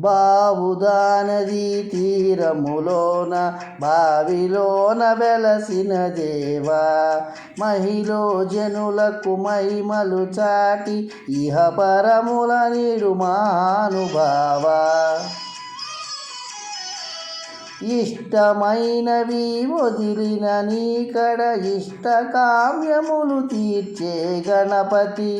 బావుదానది తీరములోన బావిలోన వెలసిన దేవా మహిళ జనులకు మహిమలు చాటి ఇహ పరముల నీడు ఇష్టమైనవి వదిలిన నీకడ ఇష్ట కామ్యములు తీర్చే గణపతి.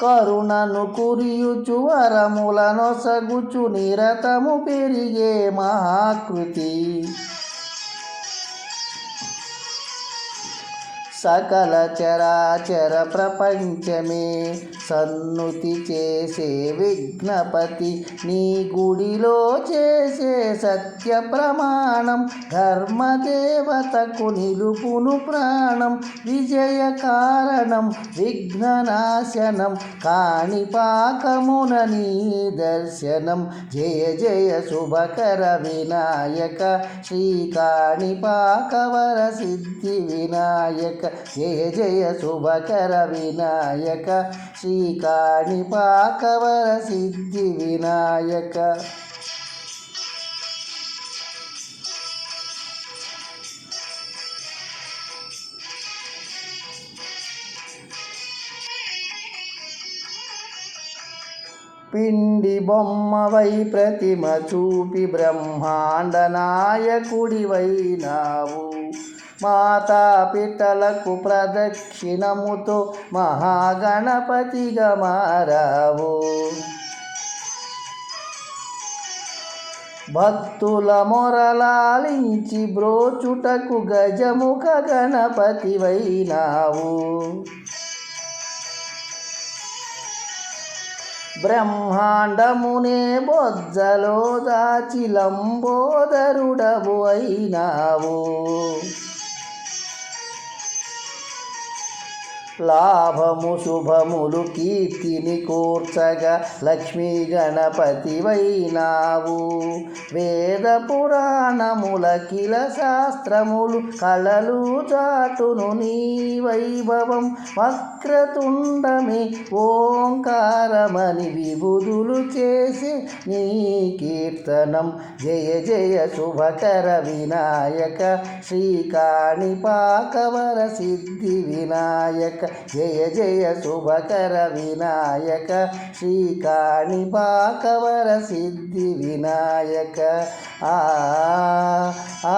కరుణను కురియుచు వరములనొసగుచు నిరతము పెరిగే మహాకృతి. సకల చరాచర ప్రపంచమే సన్నుతి చేసే విఘ్నపతి. నీ గుడిలో చేసే సత్య ప్రమాణం ధర్మదేవతకు నిలుపును ప్రాణం. విజయ కారణం విఘ్ననాశనం. కాణిపాకమున నీ దర్శనం. జయ జయ శుభకర వినాయక. శ్రీ కాణిపాకవర సిద్ధి వినాయక. జయ జయ శుభకర వినాయక. శ్రీ కాణిపాకవర సిద్ధి వినాయక. పిండి బొమ్మవై ప్రతిమ చూపి బ్రహ్మాండ నాయకుడివైనావు మాతా పిట్టలకు ప్రదక్షిణముతో మహాగణపతిగా మారావు. భక్తుల మొరలాలించి బ్రోచుటకు గజముఖ గణపతివైనావు. బ్రహ్మాండమునే బొజ్జలో దాచి లంబోదరుడవు అయినావు. లాభము శుభములు కీర్తిని కూర్చగా లక్ష్మీ గణపతివైనావు వేద పురాణముల కిల శాస్త్రములు కళలు చాటును నీ వైభవం. వక్రతుండమే ఓంకారమని విభుదులు చేసి నీ కీర్తనం. జయ జయ శుభకర వినాయక శ్రీకాణిపాకవర సిద్ధి వినాయక. జయ జయ శుభకర వినాయక శ్రీకాణి పాకవర సిద్ధి వినాయక. ఆ ఆ.